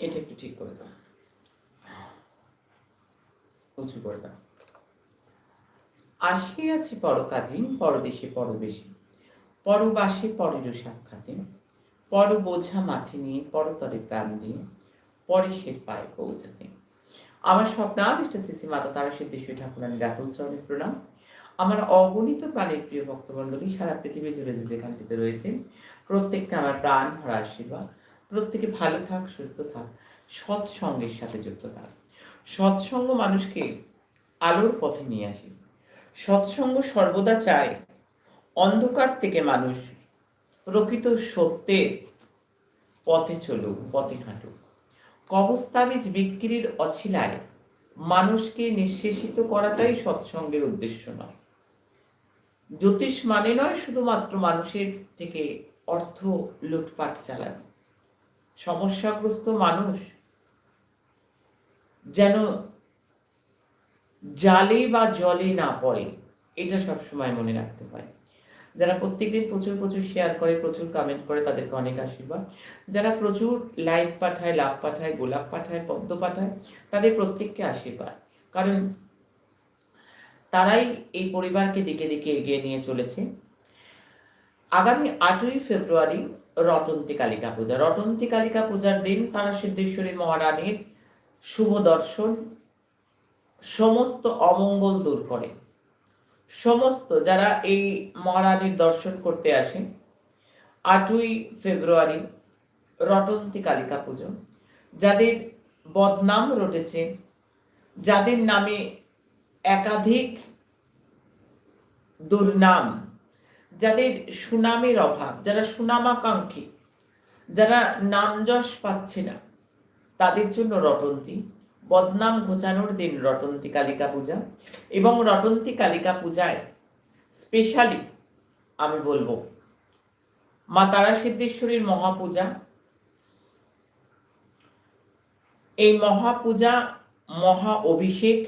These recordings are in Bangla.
এটা একটু ঠিক করে দাও। উঁচু করে দাও। আসিয়াছি পরকাজী পরদেশে পরবেশী। পরবাসে পরের সাক্ষাতে। পর বোঝা মাথে নিয়ে পরতরে প্রাণ দিয়ে, পরে সে পায় পৌঁছাতে। আমার স্বপ্নাদিষ্ট শ্রী মাতা তারা সিদ্ধেশ্বরী ঠাকুরানী রাতুল চরণের প্রণাম। আমার অগণিত প্রাণের প্রিয় ভক্তমণ্ডলী সারা পৃথিবী জুড়ে যে যেখানটিতে রয়েছে, প্রত্যেককে আমার প্রাণ, ভরা আশীর্বাদ। প্রত্যেকে ভালো থাক, সুস্থ থাক, সৎসঙ্গের সাথে যুক্ত থাক। সৎসঙ্গ মানুষকে আলোর পথে নিয়ে আসে। সৎসঙ্গ সর্বদা চায় অন্ধকার থেকে মানুষ প্রকৃত সত্যের পথে চলুক, পথে হাঁটুক। কবস্তাবিজ বিক্রির অছিলায় মানুষকে নিঃশেষিত করাটাই সৎসঙ্গের উদ্দেশ্য নয়। জ্যোতিষ মানে নয় শুধুমাত্র মানুষের থেকে অর্থ লুটপাট চালানো। সমস্যাগ্রস্ত মানুষ যেন জালে বা জলে না পড়ে, এটা সবসময় মনে রাখতে হয়। যারা প্রত্যেকদিন প্রচুর প্রচুর শেয়ার করে, প্রচুর কমেন্ট করে, তাদেরকে অনেক আশীর্বাদ। যারা প্রচুর লাইক পাঠায়, লাভ পাঠায়, গোলাপ পাঠায়, পদ্ম পাঠায়, তাদের প্রত্যেককে আশীর্বাদ। কারণ তারাই এই পরিবারকে দিকে দিকে এগিয়ে নিয়ে চলেছে। আগামী আটই ফেব্রুয়ারি রটন্তী কালিকা পূজা। রটন্তী কালিকা পূজার দিন তারা সিদ্ধেশ্বরী মহারানীর শুভ দর্শন, সমস্ত অমঙ্গল দূর করে। সমস্ত যারা এই মহারানীর দর্শন করতে আসে, আটই ফেব্রুয়ারি রটন্তী কালিকা পুজো। যাদের বদনাম রটেছে, যাদের নামে একাধিক দুর্নাম যাদের সুনামের অভাব, যারা সুনামাকাঙ্ক্ষী, যারা নামযশ পাচ্ছে না, তাদের জন্য রটন্তী, বদনাম ঘোচানোর দিন রটন্তী কালিকা পূজা এবং রটন্তী কালিকা পূজায় স্পেশালি আমি বলব মা তারা সিদ্ধেশ্বরীর মহাপূজা। এই মহাপূজা, মহা অভিষেক,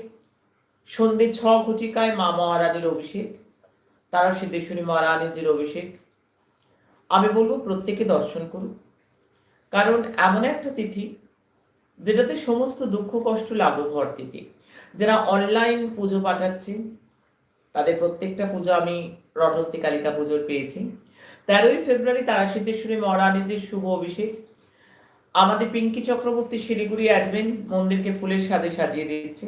সন্ধে ছ ঘটিকায় মা মহারানীর অভিষেক তারা সিদ্ধেশ্বরী মহারানীজির অভিষেক। আমি বলব প্রত্যেকে দর্শন করুন। কারণ এমন একটা তিথি যেটাতে সমস্ত দুঃখ, কষ্ট, লাঘব হওয়ার তিথি। যারা অনলাইন পুজো পাঠাচ্ছে তাদের প্রত্যেকটা পুজো আমি রটন্তী কালিকা পুজোর পেয়েছি। তেরোই ফেব্রুয়ারি তারা সিদ্ধেশ্বরী মহারানীজির শুভ অভিষেক। আমাদের পিঙ্কি চক্রবর্তী শিলিগুড়ি অ্যাডমিন মন্দিরকে ফুলের সাথে সাজিয়ে দিয়েছে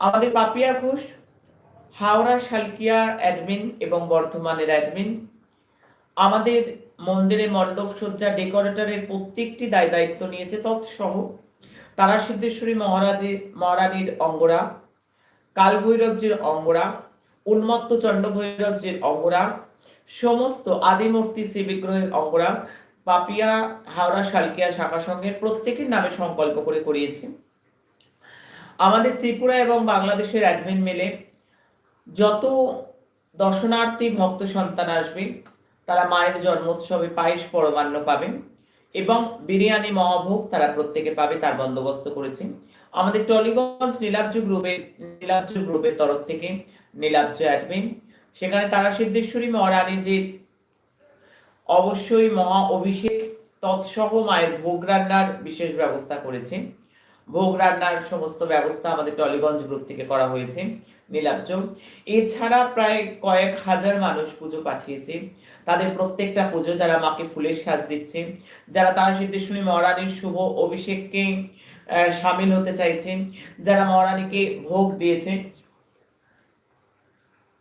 আমাদের পাপিয়া ঘোষ হাওড়া শালকিয়ার অ্যাডমিন এবং বর্ধমানের অ্যাডমিন আমাদের মন্দিরে মণ্ডপ সজ্জা ডেকোরেটরের প্রত্যেকটি দায় দায়িত্ব নিয়েছে তৎসহ তারা সিদ্ধেশ্বরী মহারাজে মহারানীর অঙ্গরা, কালভৈরবজির অঙ্গরা, উন্মত্ত চণ্ডভৈরবজির অঙ্গরা, সমস্ত আদিমূর্তি শ্রীবিগ্রহের অঙ্গরা পাপিয়া হাওড়া শালকিয়া শাখা সংঘের প্রত্যেকের নামে সংকল্প করে করিয়েছে। আমাদের ত্রিপুরা এবং বাংলাদেশের অ্যাডমিন মেলে যত দর্শনার্থী, ভক্ত সন্তান আসবে, তারা মায়ের জন্মোৎসবে পায়েস পরমান্ন পাবেন এবং বিরিয়ানি, মহাভোগ তারা প্রত্যেকে পাবে, তার বন্দোবস্ত করেছে। আমাদের টলিগঞ্জ নীলাব্জ গ্রুপের নীলাব্জ গ্রুপের তরফ থেকে নীলাব্জ অ্যাডমিন, সেখানে তারা সিদ্ধেশ্বরী মহারানী যে অবশ্যই মহা অভিষেক তৎসহ মায়ের ভোগ রান্নার বিশেষ ব্যবস্থা করেছে। ভোগ রান্নার সমস্ত ব্যবস্থা আমাদের টলিগঞ্জ গ্রুপ থেকে করা হয়েছে। নীলাব্জ এছাড়া প্রায় কয়েক হাজার মানুষ পুজো পাঠিয়েছে। তাদের প্রত্যেকটা পুজো যারা মাকে ফুলের সাজ দিচ্ছে, যারা তারা সিদ্ধেশ্বরী মহারানীর শুভ অভিষেককে সামিল হতে চাইছে, যারা মহারানীকে ভোগ দিয়েছে।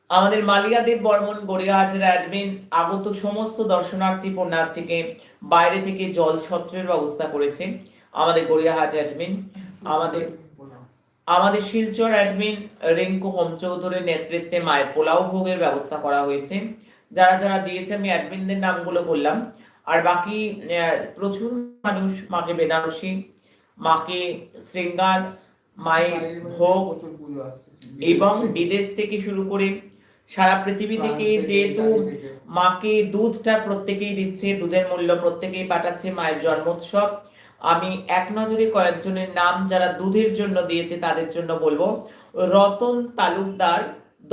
আমাদের মালিয়াদেব বর্মন গড়িয়াহাটের অ্যাডমিন আগত সমস্ত দর্শনার্থী, পুণ্যার্থীকে বাইরে থেকে জল ছত্রের ব্যবস্থা করেছে। আমাদের গড়িয়াহাট অ্যাডমিন, আমাদের আমাদের শিলচর অ্যাডমিন রিঙ্কু হোম চৌধুরীর নেতৃত্বে মায়ের পোলাও ভোগের ব্যবস্থা করা হয়েছে। যারা যারা দিয়েছে আমি অ্যাডমিনদের নামগুলো বললাম। আর বাকি প্রচুর মানুষ মাকে বেনারসি মাকে শৃঙ্গার মায়ের ভোগ এবং বিদেশ থেকে। শুরু করে সারা পৃথিবী থেকে যেহেতু মাকে দুধটা প্রত্যেকেই দিচ্ছে দুধের মূল্য প্রত্যেকেই পাঠাচ্ছে মায়ের জন্মোৎসব আমি এক নজরে কয়েকজনের নাম যারা দুধের জন্য দিয়েছে তাদের জন্য বলব। রতন তালুকদার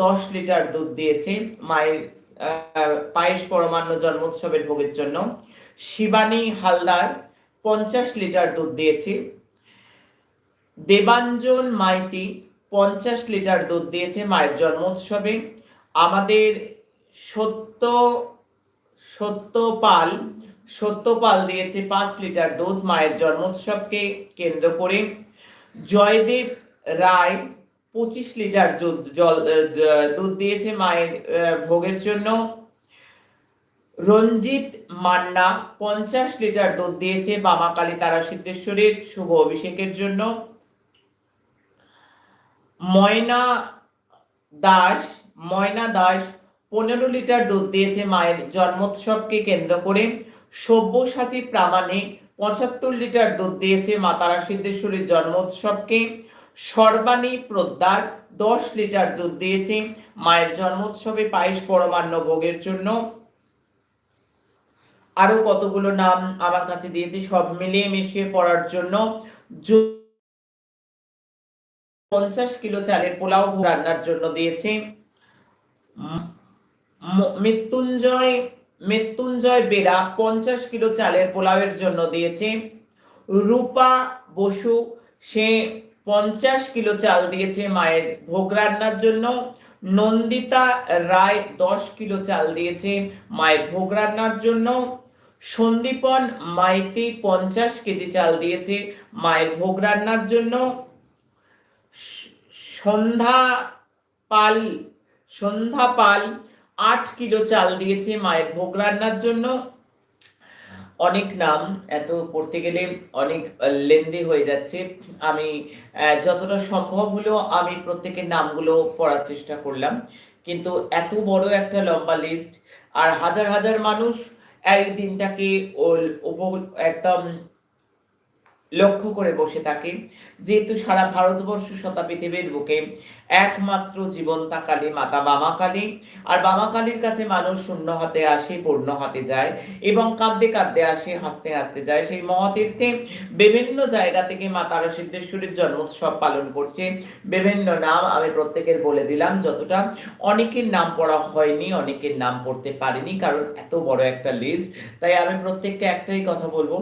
দশ লিটার দুধ দিয়েছে মায়ের পায়েস পরমান্ন জন্মোৎসবের ভোগের জন্য। শিবানী হালদার পঞ্চাশ লিটার দুধ দিয়েছে। দেবাঞ্জন মাইতি পঞ্চাশ লিটার দুধ দিয়েছে মায়ের জন্মোৎসবে। আমাদের সত্য সত্যপাল সত্যপাল দিয়েছে পাঁচ লিটার দুধ মায়ের জন্মোৎসবকে কেন্দ্র করে। জয়দেব রায় পঁচিশ লিটার জল দুধ দিয়েছে মায়ের ভোগের জন্য। রঞ্জিত মান্না পঞ্চাশ লিটার দুধ দিয়েছে বামাকালী তারা সিদ্ধেশ্বরীর শুভ অভিষেকের জন্য। ময়না দাস ময়না দাস পনেরো লিটার দুধ দিয়েছে মায়ের জন্মোৎসবকে কেন্দ্র করে। সব্যসাচী প্রামাণিক পঁচাত্তর লিটার দুধ দিয়েছে মা তারা সিদ্ধেশ্বরীর জন্মোৎসবকে। সর্বাণী প্রদ্যার দশ লিটার দুধ দিয়েছে মায়ের জন্মোৎসবে পায়েস পরমান্ন ভোগের জন্য। আরও কতগুলো নাম আমার কাছে দিয়েছে, সব মিলিয়ে মিশিয়ে পড়ার জন্য পঞ্চাশ কিলো চালের পোলাও রান্নার জন্য দিয়েছে। মৃত্যুঞ্জয় মৃত্যুঞ্জয় বেরা পঞ্চাশ কিলো চালের পোলাওয়ের জন্য দিয়েছে। রূপা বসু, সে পঞ্চাশ কিলো চাল দিয়েছে মায়ের ভোগ রান্নার জন্য। নন্দিতা রায় দশ কিলো চাল দিয়েছে মায়ের ভোগ রান্নার জন্য। সন্দীপন মাইতি পঞ্চাশ কেজি চাল দিয়েছে মায়ের ভোগ রান্নার জন্য। সন্ধ্যা পাল সন্ধ্যা পাল আট কিলো চাল দিয়েছে মায়ের ভোগ রান্নার জন্য। অনেক নাম, এত পড়তে গেলে অনেক লেন্দি হয়ে যাচ্ছে। আমি যতটা সম্ভব হলো আমি প্রত্যেকের নামগুলো পড়ার চেষ্টা করলাম। কিন্তু এত বড় একটা লম্বা লিস্ট আর হাজার হাজার মানুষ এই দিনটাকে একদম লক্ষ্য করে বসে থাকে। যেহেতু সারা ভারতবর্ষ শতা পৃথিবীর বুকে একমাত্র জীবন্তা কালী মাতা বামা কালী আর বামা কালীর কাছে মানুষ শূন্য হাতে আসে, পূর্ণ হাতে যায় এবং কাঁদতে কাঁদতে আসে, হাসতে হাসতে যায়। সেই মহাতীর্থে বিভিন্ন জায়গা থেকে মা তারা সিদ্ধেশ্বরীর জন্মোৎসব পালন করছে। বিভিন্ন নাম আমি প্রত্যেকের বলে দিলাম, যতটা অনেকের নাম পড়া হয়নি, অনেকের নাম পড়তে পারিনি, কারণ এত বড় একটা লিস্ট তাই আমি প্রত্যেককে একটাই কথা বলব,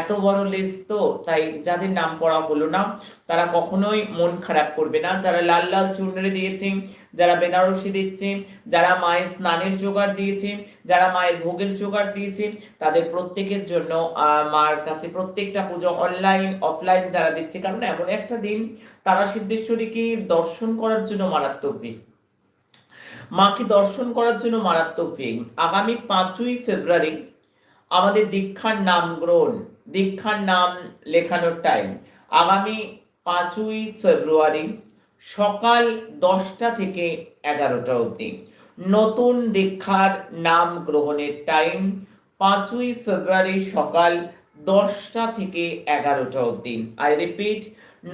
এত বড় লিস্ট তো তাই যাদের নাম পড়া হলো না, তারা কখনোই মন খারাপ করবে না। যারা লাল লাল চুনরে দিয়েছে, যারা বেনারসি দিচ্ছে, যারা মায়ের স্নানের জোগাড় দিয়েছে, যারা মায়ের ভোগের জোগাড় দিয়েছে, তাদের প্রত্যেকের জন্য মার কাছে প্রত্যেকটা পুজো অনলাইন অফলাইন যারা দিচ্ছে। কারণ এমন একটা দিন, তারা সিদ্ধেশ্বরীকে দর্শন করার জন্য মারাত্মক ভিড় মাকে দর্শন করার জন্য মারাত্মক ভিড় আগামী পাঁচই ফেব্রুয়ারি আমাদের দীক্ষার নাম গ্রহণ, দীক্ষার নাম লেখানোর টাইম আগামী পাঁচই ফেব্রুয়ারি সকাল দশটা থেকে এগারোটা অবধি। নতুন দীক্ষার নাম গ্রহণের টাইম পাঁচই ফেব্রুয়ারি সকাল দশটা থেকে এগারোটা অবধি। আই রিপিট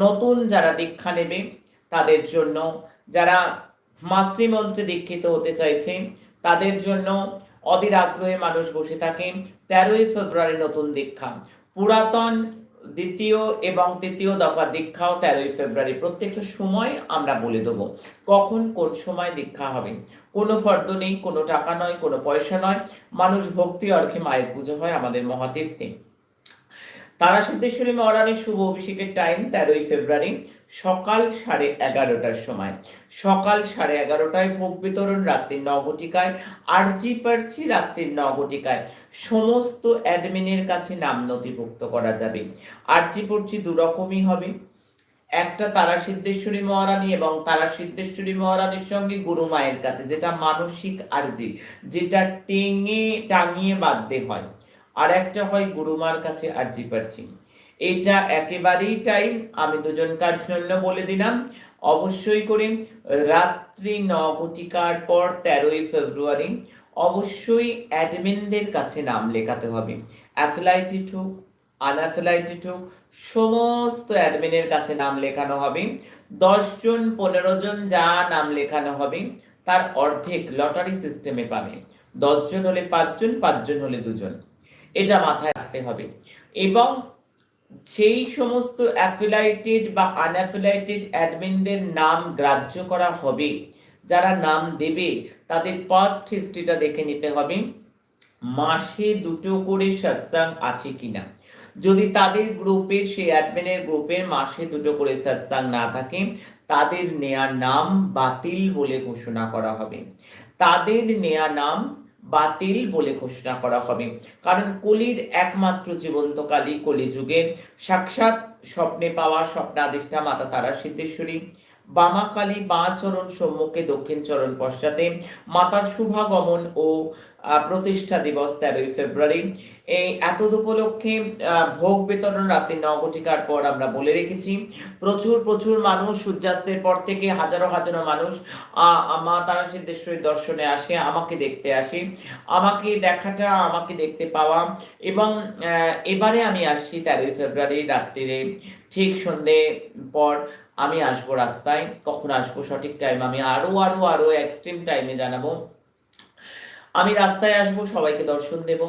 নতুন যারা দীক্ষা নেবে, তাদের জন্য যারা মাতৃমন্ত্রে দীক্ষিত হতে চাইছে, তাদের জন্য অধীর আগ্রহে মানুষ বসে থাকে তেরোই ফেব্রুয়ারি নতুন দীক্ষা। পুরাতন দ্বিতীয় এবং তৃতীয় দফা দীক্ষাও তেরোই ফেব্রুয়ারি। প্রত্যেকটা সময় আমরা বলে দেব কখন কোন সময় দীক্ষা হবে। কোনো ফর্দ নেই, কোনো টাকা নয়, কোনো পয়সা নয়। মানুষ ভক্তি অর্থে মায়ের পুজো হয় আমাদের মহাতীর্থে। তারা সিদ্ধেশ্বরী মহারানীর শুভ অভিষেকের টাইম তেরোই ফেব্রুয়ারি। সকাল সাড়ে এগারোটার সময়। সকাল সাড়ে এগারোটায় ভোগ বিতরণ, রাত্রি নগটিকায় আরজি পারছি রাত্রির ন ঘটিকায় সমস্ত অ্যাডমিনের কাছে নাম নথিভুক্ত করা যাবে। আরজি পড়ছি দুরকমই হবে। একটা তারা সিদ্ধেশ্বরী মহারানী এবং তারা সিদ্ধেশ্বরী মহারানীর সঙ্গে গুরু মায়ের কাছে, যেটা মানসিক আরজি, যেটা টেঙে, টাঙিয়ে বাঁধতে হয়। আর একটা হয় গুরুমার কাছে আরজি পারছি এটা একেবারেই টাইম আমি দুজনকার জন্য বলে দিলাম। অবশ্যই করে রাত্রি ন ঘটিকার পর তেরোই ফেব্রুয়ারি অবশ্যই অ্যাডমিনদের কাছে নাম লেখাতে হবে। অ্যাফিলাইটেড হোক আনঅ্যাফিলাইটেড হোক সমস্ত অ্যাডমিনের কাছে নাম লেখানো হবে। দশ জন পনেরো জন যা নাম লেখানো হবে, তার অর্ধেক লটারি সিস্টেমে পাবে। দশ জন হলে পাঁচজন পাঁচজন হলে দুজন। এটা মাথায় রাখতে হবে। এবং সেই সমস্ত অ্যাফিলাইটেড বা আনঅ্যাফিলাইটেড অ্যাডমিনদের নাম গ্রাহ্য করা হবে। যারা নাম দেবে, তাদের পাস্ট হিস্ট্রিটা দেখে নিতে হবে। মাসে দুটো করে সৎসাং আছে কিনা? যদি তাদের গ্রুপের সেই অ্যাডমিনের গ্রুপের মাসে দুটো করে সৎসাং না থাকে, তাদের নেয়ার নাম বাতিল বলে ঘোষণা করা হবে। তাদের নেয়া নাম বাতিল বলে ঘোষণা করা হবে। কারণ কলির একমাত্র জীবন্ত জীবন্তকালী কলিযুগে সাক্ষাৎ স্বপ্নে পাওয়া স্বপ্নাদিষ্ঠা মাতা তারা সিদ্ধেশ্বরী। বামাকালী বা চরণ সম্মুখে দক্ষিণ চরণ পশ্চাতে মাতার শুভাগমন ও প্রতিষ্ঠা দিবস তেরোই ফেব্রুয়ারি। এই এত উপলক্ষে ভোগ বিতরণ রাত্রি ন ঘটিকার পর আমরা বলে রেখেছি, প্রচুর প্রচুর মানুষ সূর্যাস্তের পর থেকে হাজারো হাজারো মানুষ মা তারা সিদ্ধেশ্বরী দর্শনে আসে, আমাকে দেখতে আসে। আমাকে দেখাটা, আমাকে দেখতে পাওয়া এবং এবারে আমি আসছি তেরোই ফেব্রুয়ারি রাত্রিরে ঠিক সন্ধে পর আমি আসব রাস্তায়। কখন আসব সঠিক টাইম আমি আরও আরও আরও এক্সট্রিম টাইমে জানাব। আমি রাস্তায় আসব, সবাইকে দর্শন দেব।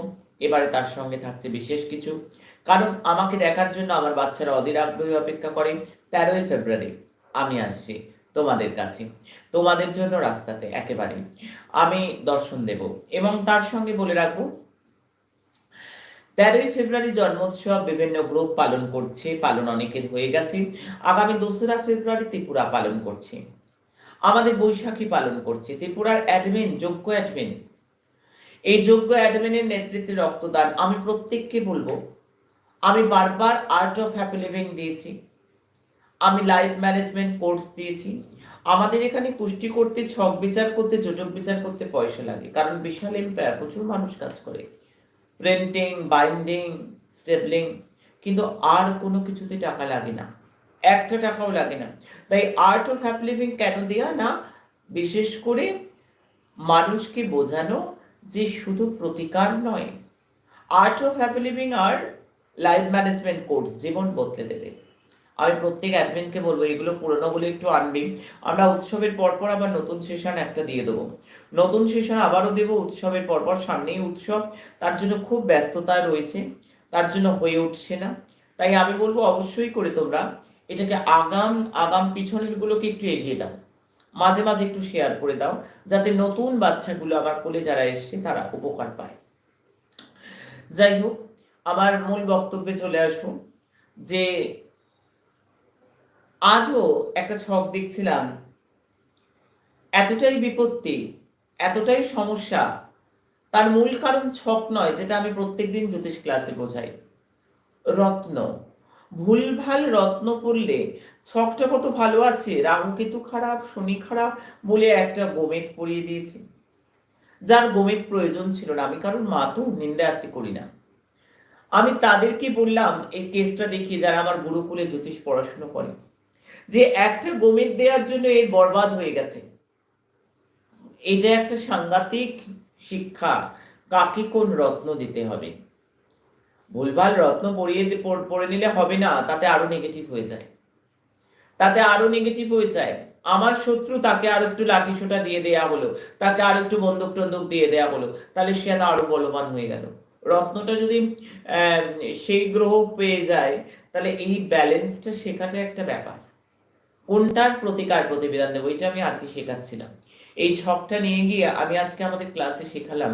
এবারে তার সঙ্গে থাকছে বিশেষ কিছু। কারণ আমাকে দেখার জন্য আমার বাচ্চারা অধীর আগ্রহী অপেক্ষা করে। তেরোই ফেব্রুয়ারি, আমি আসছি তোমাদের কাছে। তোমাদের জন্য রাস্তাতে, একেবারে। আমি দর্শন দেব এবং তার সঙ্গে বলে রাখব, তেরোই ফেব্রুয়ারি জন্মোৎসব, বিভিন্ন গ্রুপ পালন করছে, পালন অনেকের হয়ে গেছে। আগামী দোসরা ফেব্রুয়ারি ত্রিপুরা পালন করছে। আমাদের বৈশাখী পালন করছে। ত্রিপুরার অ্যাডমিন যোগ্য অ্যাডমিন এই যোগ্য অ্যাডমিনের নেতৃত্বে রক্তদান, আমি প্রত্যেককে বলব, আমি বারবার আর্ট অফ হ্যাপি লিভিং দিয়েছি, আমি লাইফ ম্যানেজমেন্ট কোর্স দিয়েছি। আমাদের এখানে পুষ্টি করতে, ছক বিচার করতে জোটক বিচার করতে পয়সা লাগে, কারণ বিশাল এম্পায়ার প্রচুর মানুষ কাজ করে। প্রিন্টিং বাইন্ডিং স্টেপলিং কিন্তু আর কোনো কিছুতে টাকা লাগে না, একটা টাকাও লাগে না। তাই আর্ট অফ হ্যাপি লিভিং কেন দেয়া না? বিশেষ করে মানুষকে বোঝানো যে শুধু প্রতিকার নয় আর্ট অফ হ্যাপি লিভিং আর লাইফ ম্যানেজমেন্ট কোর্স জীবন বদলে দেবে। আমি প্রত্যেক অ্যাডমিনকে বলব, এগুলো পুরোনোগুলো একটু আনবি। আমরা উৎসবের পরপর আবার নতুন সেশন একটা দিয়ে দেবো। নতুন সেশন আবারও দেবো উৎসবের পরপর সামনেই উৎসব। তার জন্য খুব ব্যস্ততা রয়েছে, তার জন্য হয়ে উঠছে না। তাই আমি বলব, অবশ্যই করে তোমরা এটাকে আগাম আগাম পিছনের গুলোকে একটু এগিয়ে দাও। মাঝে মাঝে একটু শেয়ার করে দাও, যাতে নতুন বাচ্চাগুলো আমার কোলে যারা এসছে তারা উপকার পায়। যাই হোক, আমার মূল বক্তব্যে চলে আসব যে আজও একটা ছক দেখছিলাম, এতটাই বিপত্তি, এতটাই সমস্যা, তার মূল কারণ ছক নয়, যেটা আমি প্রত্যেকদিন জ্যোতিষ ক্লাসে বোঝাই। রত্ন। ভুলভাল রত্ন পড়লে ছকটা কত ভালো আছে? রাহু কেতু খারাপ, শনি খারাপ বলে একটা গোমেদ পরিয়ে দিয়েছে। যার গোমেদ প্রয়োজন ছিল না। আমি কারণ মা তো নিন্দায়াত্তি করি না। আমি তাদেরকে বললাম, এই কেসটা দেখিয়ে যারা আমার গুরুকুলে জ্যোতিষ পড়াশুনো করে, যে একটা গোমেদ দেওয়ার জন্য এর বরবাদ হয়ে গেছে। এটা একটা সাংঘাতিক শিক্ষা। কাকে কোন রত্ন দিতে হবে? ভুলভাল রত্ন পরিয়ে পর- নিলে হবে না, তাতে আরও নেগেটিভ হয়ে যায়। তাতে আরও নেগেটিভ হয়ে যায়। আমার শত্রু তাকে আর একটু লাঠি সোটা দিয়ে দেয়া হলো, তাকে আর একটু বন্দুক টন্দুক দিয়ে দেয়া হলো, তাহলে সে আরও বলবান হয়ে গেল। রত্নটা যদি সেই গ্রহ পেয়ে যায়, তাহলে এই ব্যালেন্সটা শেখাটা একটা ব্যাপার। কোনটার প্রতিকার প্রতিবেদন দেবো, এটা আমি আজকে শেখাচ্ছিলাম। এই ছকটা নিয়ে গিয়ে আমি আজকে আমাদের ক্লাসে শেখালাম।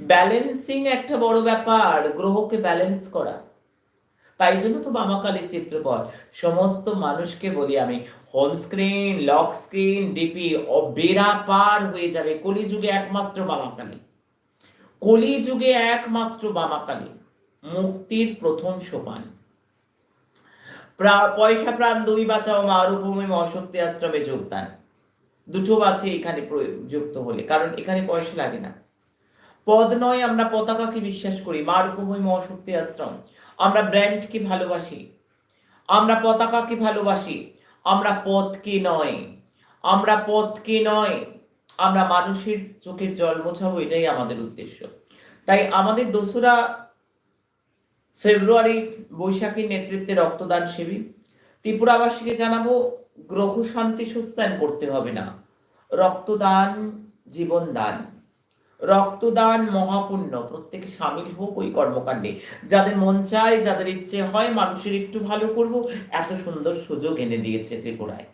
ব্যালেন্সিং একটা বড় ব্যাপার, গ্রহকে ব্যালেন্স করা। তাই জন্য তো মামাকালীর চিত্রপট। সমস্ত মানুষকে বলি আমি home screen lock screen DP ও বেড়া পার হয়ে যাবে কলিযুগে একমাত্র মামাকালী কলিযুগে একমাত্র মামাকালী মুক্তির প্রথম সোপান। পয়সা প্রাণ দুই বাঁচাও মা মারুভূমি অশক্তি আশ্রমে যোগদান। দুটো আছে এখানে যুক্ত হলে। কারণ এখানে পয়সা লাগে না। পদ নয়, আমরা পতাকাকে বিশ্বাস করি। মারুভূমি মহাশক্তি আশ্রম। আমরা ব্র্যান্ডকে ভালোবাসি। আমরা পতাকাকে ভালোবাসি। আমরা পদকে নয়। আমরা পদকে নয়। আমরা মানুষের চোখের জল মোছাবো, এটাই আমাদের উদ্দেশ্য। তাই আমাদের দোসরা ফেব্রুয়ারি বৈশাখীর নেতৃত্বে রক্তদান শিবির। ত্রিপুরাবাসীকে জানাব গ্রহ শান্তি সুস্থান করতে হবে না। রক্তদান, জীবন দান। রক্তদান মহাপুণ্য। প্রত্যেকে সামিল হোক ওই কর্মকাণ্ডে। যাদের মন চায়, যাদের ইচ্ছে হয়, মানুষের একটু ভালো করব। এত সুন্দর সুযোগ এনে দিয়েছে ত্রিপুরায়।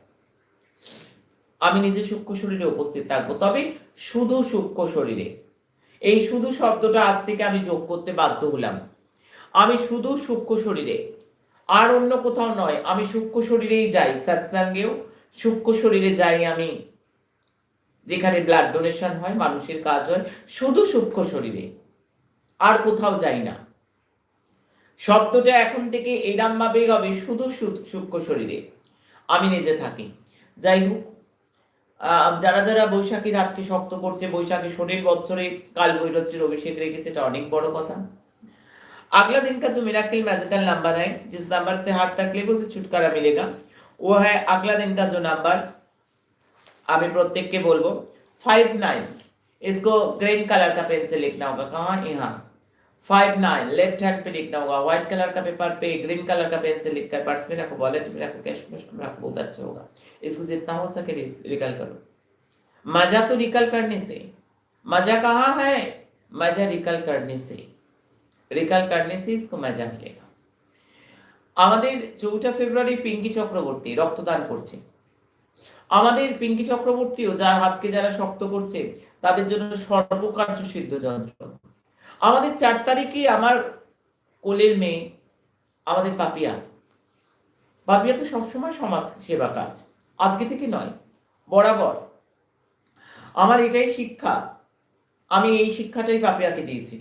আমি নিজে সূক্ষ্ম শরীরে উপস্থিত থাকব। তবে শুধু সূক্ষ্ম শরীরে। এই শুধু শব্দটা আজ থেকে আমি যোগ করতে বাধ্য হলাম। আমি শুধু সূক্ষ্ম শরীরে। আর অন্য কোথাও নয়, আমি সূক্ষ্ম শরীরেই যাই, সৎসঙ্গেও সূক্ষ্ম শরীরে যাই আমি। যেখানে ব্লাড ডোনেশন হয়, মানুষের কাজ হয়, শুধু সূক্ষ্ম শরীরে, আর কোথাও যাই না। শব্দটা এখন থেকে এরাম ভাবেই হবে শুধু সূক্ষ্ম শরীরে, আমি নিজে থাকি। যাই হোক যারা যারা বৈশাখী রাতকে শক্ত করছে, বৈশাখী শনির বৎসরে কাল ভৈরজ্যের অভিষেক রেখেছে, এটা অনেক বড় কথা। अगला दिन का जो मिराकिल मैजिकल नंबर है, जिस नंबर से हार्ट तकलीफों से छुटकारा मिलेगा, वो है अगला दिन का जो नंबर अभी प्रत्येक के बोलबो फाइव नाइन इसको ग्रीन कलर का पेन से लिखना होगा, कहा? यहाँ. फाइव नाइन लेफ़्ट हैंड पे लिखना होगा व्हाइट कलर का पेपर पे ग्रीन कलर का पेन से लिखकर पर्स में रखो वॉलेट में रखो कैश में रखो बहुत अच्छा होगा. इसको जितना हो सके रिकल करो. मज़ा तो रिकल करने से. मज़ा कहाँ है? मज़ा रिकल करने से. রিকাল करने से इसको मजा मिलेगा আমাদের চৌঠা ফেব্রুয়ারি পিঙ্কি চক্রবর্তী রক্তদান করছে আমাদের পিঙ্কি চক্রবর্তীও যার হাতকে যারা শক্ত করছে তাদের জন্য সর্বকার্য সিদ্ধ যন্ত্র আমাদের চার তারিখে আমার কোলের মেয়ে আমাদের পাপিয়া পাপিয়া তো সবসময় সমাজ সেবা কাজ আজকে থেকে নয় বরাবর আমার এটাই শিক্ষা আমি এই শিক্ষাটাই পাপিয়াকে দিয়েছি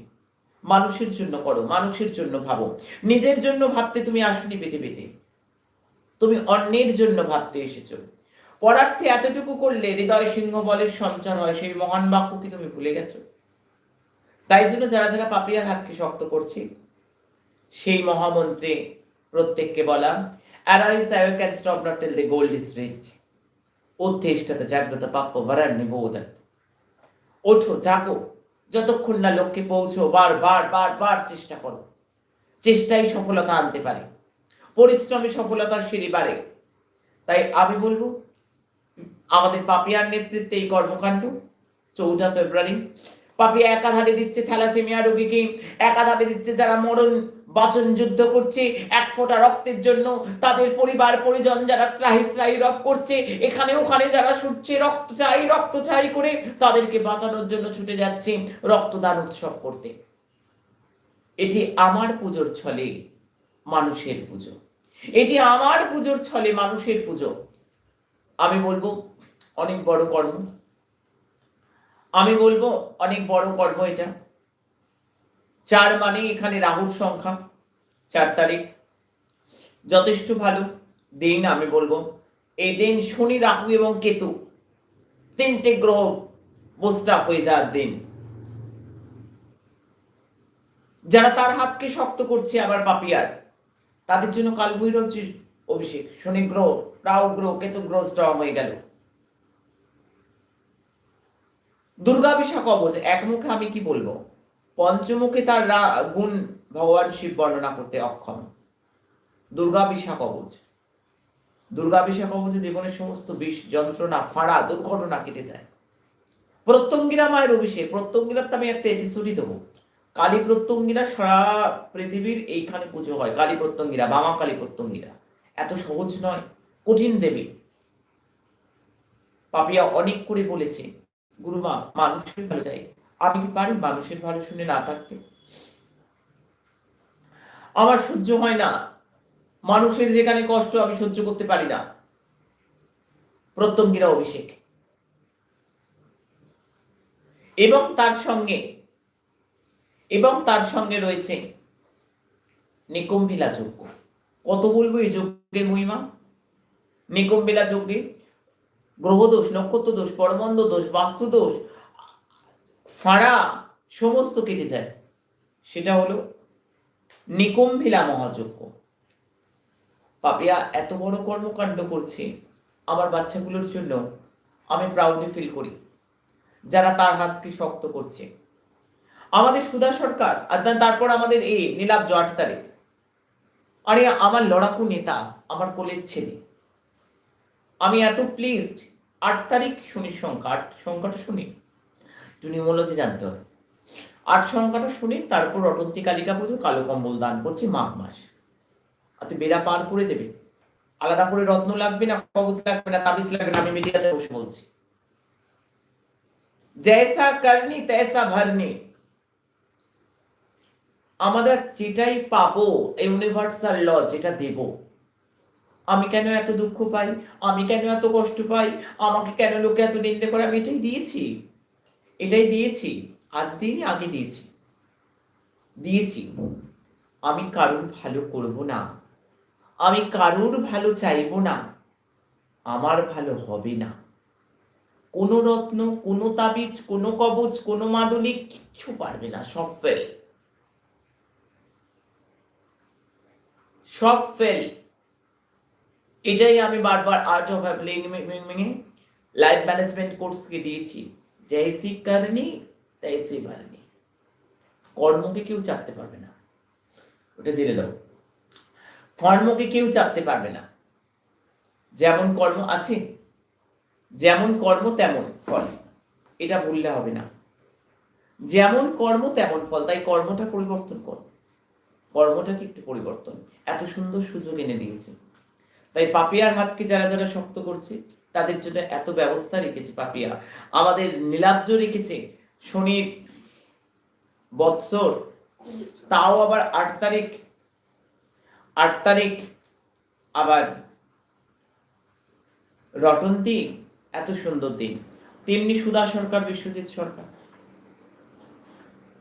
মানুষের জন্য করো, মানুষের জন্য ভাবো। নিজের জন্য ভাবতে তুমি আসনি পৃথিবীতে। তুমি অন্যের জন্য ভাবতে এসেছ। পরার্থে এতটুকু করলে হৃদয় সিংহ বলের সঞ্চার হয়, সেই মহান বাক্য কি তুমি ভুলে গেছো? তাই জন্য যারা যারা পাপিয়ার হাতকে শক্ত করছে, সেই মহামন্ত্রে প্রত্যেককে বলা arise awake and stop not till the goal is reached উত্তেষ্টতা জাগ্রত পাপ্য বরান্নে বোধন ওঠো, জাগো। যতক্ষণ না লক্ষ্যে পৌঁছো, বার বার বার বার চেষ্টা করো। চেষ্টাই সফলতা আনতে পারে। পরিশ্রমে সফলতার সিঁড়ি বাড়ে। তাই আমি বলব, আমাদের পাপিয়ার নেতৃত্বে এই কর্মকাণ্ড, চৌঠা ফেব্রুয়ারি পাপিয়া একাধারে দিচ্ছে থ্যালাসেমিয়া রোগীকে একাধারে দিচ্ছে যারা মরণ বাচন যুদ্ধ করছে, এক ফোঁটা রক্তের জন্য তাদের পরিবার, পরিজন যারা ত্রাহি ত্রাহি রব করছে, এখানে ওখানে যারা ছুটছে, রক্ত চাই রক্ত চাই করে তাদেরকে বাঁচানোর জন্য ছুটে যাচ্ছে রক্তদান উৎসব করতে। এটি আমার পুজোর ছলে মানুষের পুজো। এটি আমার পুজোর ছলে মানুষের পুজো। আমি বলব, অনেক বড় কর্ম। আমি বলব অনেক বড় কর্ম এটা। চার মানে এখানে রাহুর সংখ্যা, চার তারিখ। যথেষ্ট ভালো দিন আমি বলব। এই দিন শনি, রাহু এবং কেতু, তিনটে গ্রহ বোস্টা হয়ে যাওয়ার দিন। যারা তার হাতকে শক্ত করছে, আবার পাপিয়ার তাদের জন্য কালভৈরবজির অভিষেক। শনি গ্রহ, রাহু গ্রহ, কেতু গ্রহ স্ট্রং হয়ে গেল। দুর্গাভিষেক কবচ এক মুখে আমি কি বলব? পঞ্চমুখে তার গুণ ভগবান শিব বর্ণনা করতে অক্ষম। দুর্গাভিষেক কবচ দুর্গাভিষেক কবচে জীবনের সমস্ত বিষ, যন্ত্রণা, ফাড়া, দুর্ঘটনা কেটে যায়। প্রত্যঙ্গিরা মায়ের অভিষেক। প্রত্যঙ্গিরার আমি একটা এপিসোডই দেবো। কালী প্রত্যঙ্গিরা সারা পৃথিবীর এইখানে পুজো হয়। কালী প্রত্যঙ্গিরা, বামা কালী প্রত্যঙ্গিরা। এত সহজ নয়। কঠিন দেবী। পাপিয়া অনেক করে বলেছে। গুরুমা মানুষের ভালো চাই। আমি কি পারি মানুষের ভালো শুনে না থাকতে? আমার সহ্য হয় না। মানুষের যেখানে কষ্ট, আমি সহ্য করতে পারি না। প্রত্যঙ্গিরা অভিষেক। এবং তার সঙ্গে, এবং তার সঙ্গে রয়েছে নিকুম্ভিলা যজ্ঞ কত বলব এই যজ্ঞের মহিমা? নিকুম্ভিলা যজ্ঞে গ্রহদোষ নক্ষত্র দোষ পরমন্দ দোষ বাস্তু দোষ ফাঁড়া, সমস্ত কেটে যায়। সেটা হলো নিকুম্ভিলা মহাযজ্ঞ। পাপিয়া এত বড় কর্মকাণ্ড করছে আমার বাচ্চাগুলোর জন্য, আমি প্রাউডলি ফিল করি। যারা তার হাতকে শক্ত করছে। আমাদের সুধা সরকার, আর তার- তারপর আমাদের এই নীলাব্জ আট তারিখ আরে, আমার লড়াকু নেতা, আমার কোলের ছেলে। আমি এত প্লিজড আট তারিখ শুনি সংখ্যা, আট সংখ্যাটা শুনি। একটু নিউমোলজি জানতে হবে। আট সংখ্যাটা শুনি, তারপর অটন্তী কালিকা পুজো, কালো কম্বল দান করছি, মাঘ মাস। আর তুই বেড়া পার করে দেবে। আলাদা করে রত্ন লাগবে না কবজ লাগবে না, তাবিজ লাগবে না, আমি মিডিয়াতে বসে বলছি। জয়সা করনি তেসা ভরনি। আমাদের যেটাই পাবো ইউনিভার্সাল ল যেটা দেবো। আমি কেন এত দুঃখ পাই? আমি কেন এত কষ্ট পাই? আমাকে কেন লোকে এত নিন্দে করে? আমি এটাই দিয়েছি। এটাই দিয়েছি। আজ দিনই আগে দিয়েছি। দিয়েছি। আমি কারুর ভালো করব না। আমি কারুর ভালো চাইব না। আমার ভালো হবে না। কোনো রত্ন, কোনো তাবিজ, কোনো কবচ, কোনো মাদুলি কিচ্ছু পারবে না। সব ফেল সব ফেল এটাই আমি বারবার আর্ট অফ অ্যাপ্লিং লাইফ ম্যানেজমেন্ট কোর্সকে দিয়েছি। জৈসি করনি তৈসি ভরনি কর্মকে কেউ চাপতে পারবে না। ওটা জেনে দাও কর্মকে কেউ চাপতে পারবে না। যেমন কর্ম আছে, যেমন কর্ম তেমন ফল। এটা ভুললে হবে না। যেমন কর্ম তেমন ফল, তাই কর্মটা পরিবর্তন কর। কর্মটাকে একটু পরিবর্তন। এত সুন্দর সুযোগ এনে দিয়েছে। তাই পাপিয়ার হাতকে যারা যারা শক্ত করছে, তাদের জন্য এত ব্যবস্থা রেখেছে পাপিয়া। আমাদের নীলাব্জ রেখেছে শনির বৎসর, তাও আবার আট তারিখ আট তারিখ আবার রটন্তি, এত সুন্দর দিন। তেমনি সুধা সরকার, বিশ্বজিৎ সরকার।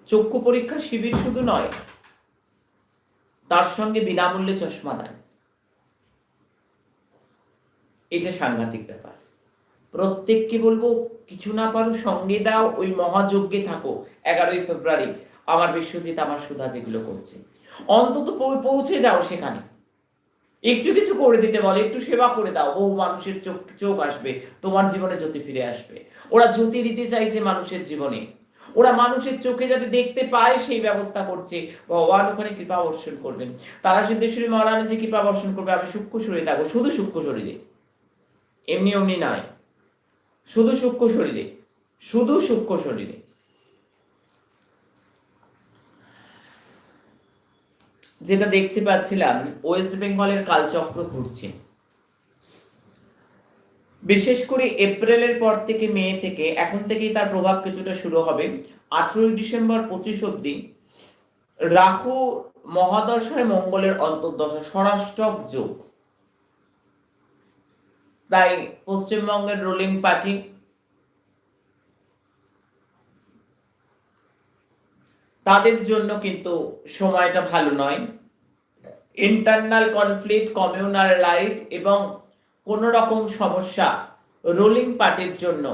চক্ষু পরীক্ষা শিবির শুধু নয়, তার সঙ্গে বিনামূল্যে চশমা দান এটা সাংঘাতিক ব্যাপার। প্রত্যেককে বলব, কিছু না পারো সঙ্গে দাও, ওই মহাযজ্ঞে থাকো। এগারোই ফেব্রুয়ারি, আমার বিশ্বজিৎ, আমার সুধা যেগুলো করছে। অন্তত পৌঁছে যাও সেখানে। একটু কিছু করে দিতে বলে, একটু সেবা করে দাও। বহু মানুষের চোখ চোখ আসবে, তোমার জীবনে জ্যোতি ফিরে আসবে। ওরা জ্যোতি দিতে চাইছে মানুষের জীবনে। ওরা মানুষের চোখে যাতে দেখতে পায়, সেই ব্যবস্থা করছে। ভগবান ওখানে কৃপা বর্ষণ করবেন। তারা সিদ্ধেশ্বরী মহারানী যে কৃপা বর্ষণ করবে, আমি সূক্ষ্ম শরীরে থাকব, শুধু সূক্ষ্ম শরীরে। এমনি অমনি নয় শুধু সূক্ষ্ম শরীরে, শুধু সূক্ষ্ম শরীরে। যেটা দেখতে পাচ্ছিলাম ওয়েস্ট বেঙ্গলের কালচক্র ঘুরছে। বিশেষ করে এপ্রিলের পর থেকে, মে থেকে, এখন থেকেই তার প্রভাব কিছুটা শুরু হবে। আঠেরোই ডিসেম্বর পঁচিশ অব্দি রাহু মহাদশায় মঙ্গলের অন্তর্দশা স্বরাষ্টক যোগ। তাই পশ্চিমবঙ্গের রুলিং পার্টি তাদের জন্য কিন্তু সময়টা ভালো নয়। ইন্টারনাল কনফ্লিক্ট কমিউনাল লাইট এবং কোন রকম সমস্যা রুলিং পার্টির জন্য।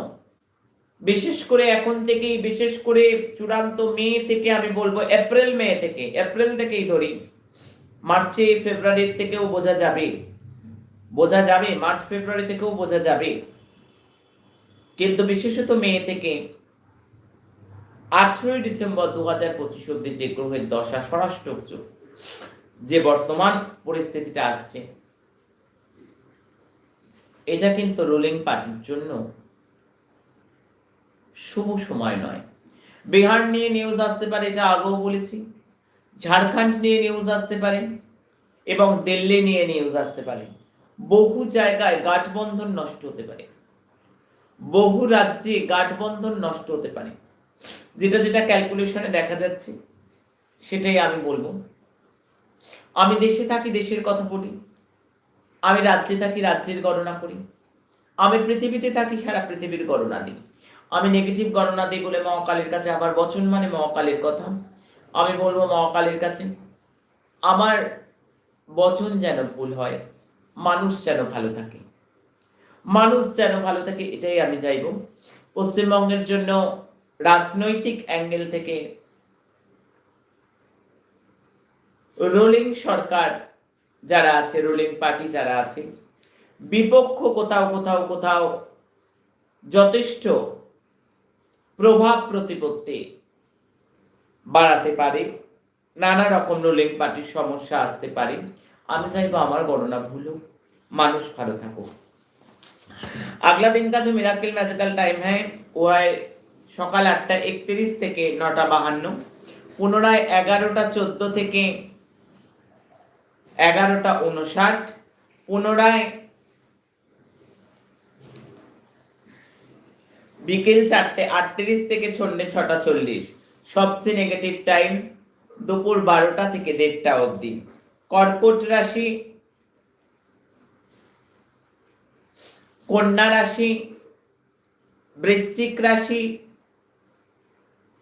বিশেষ করে এখন থেকেই, বিশেষ করে চূড়ান্ত মে থেকে আমি বলব এপ্রিল মে থেকে এপ্রিল থেকেই ধরি। মার্চে ফেব্রুয়ারির থেকেও বোঝা যাবে বোঝা যাবে, মার্চ ফেব্রুয়ারি থেকেও বোঝা যাবে। কিন্তু বিশেষত মে থেকে আঠেরোই ডিসেম্বর দু হাজার পঁচিশ অব্দি যে গ্রহের দশা স্বরাষ্ট্র যে বর্তমান পরিস্থিতিটা আসছে, এটা কিন্তু রুলিং পার্টির জন্য শুভ সময় নয়। বিহার নিয়ে নিউজ আসতে পারে, এটা আগেও বলেছি। ঝাড়খণ্ড নিয়ে নিউজ আসতে পারে এবং দিল্লি নিয়ে নিউজ আসতে পারে। বহু জায়গায় গাঠবন্ধন নষ্ট হতে পারে। বহু রাজ্যে গাঠবন্ধন নষ্ট হতে পারে। যেটা যেটা ক্যালকুলেশনে দেখা যাচ্ছে, সেটাই আমি বলব। আমি দেশে থাকি, দেশের কথা বলি। আমি রাজ্যে থাকি, রাজ্যের গণনা করি। আমি পৃথিবীতে থাকি, সারা পৃথিবীর গণনা দিই। আমি নেগেটিভ গণনা দিই বলে মহাকালের কাছে আবার বচন মানে মহাকালের কথা। আমি বলব মহাকালের কাছে, আমার বচন যেন ভুল হয় মানুষ যেন ভালো থাকে। মানুষ যেন ভালো থাকে, এটাই আমি চাইব। পশ্চিমবঙ্গের জন্য রাজনৈতিক অ্যাঙ্গেল থেকে রুলিং সরকার যারা আছে, রুলিং পার্টি যারা আছে, বিপক্ষ কোথাও কোথাও কোথাও যথেষ্ট প্রভাব প্রতিপত্তি বাড়াতে পারে, নানা রকম রুলিং পার্টির সমস্যা আসতে পারে। আমি চাইব আমার গণনা ভুল হোক মানুষ ভালো থাকুক। আগলা দিন কাজ মিরাকিল ম্যাজিক্যাল টাইম হ্যাঁ ওয়াই সকাল আটটা একত্রিশ থেকে নটা বাহান্ন, পুনরায় এগারোটা চোদ্দ থেকে এগারোটা উনষাট পুনরায় বিকেল চারটে আটত্রিশ থেকে সন্ধ্যে ছটা চল্লিশ, সবচেয়ে নেগেটিভ টাইম দুপুর বারোটা থেকে দেড়টা অবধি। কর্কট রাশি, কন্যা রাশি, বৃশ্চিক রাশি,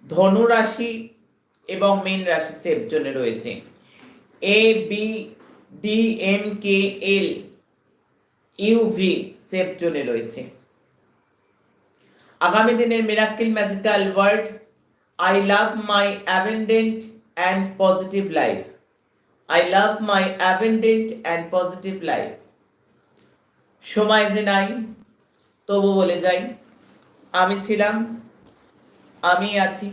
ধনু রাশি এবং মীন রাশি সেফ জোনে রয়েছে। A B D M K L U V safe জোনে রয়েছে। আগামী দিনের miracle magical word I love my abundant and positive life I love my abundant and positive life সময় যে নাই, তবু বলে যাই, আমি ছিলাম আমি আছি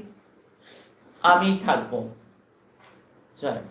আমি থাকব জয়।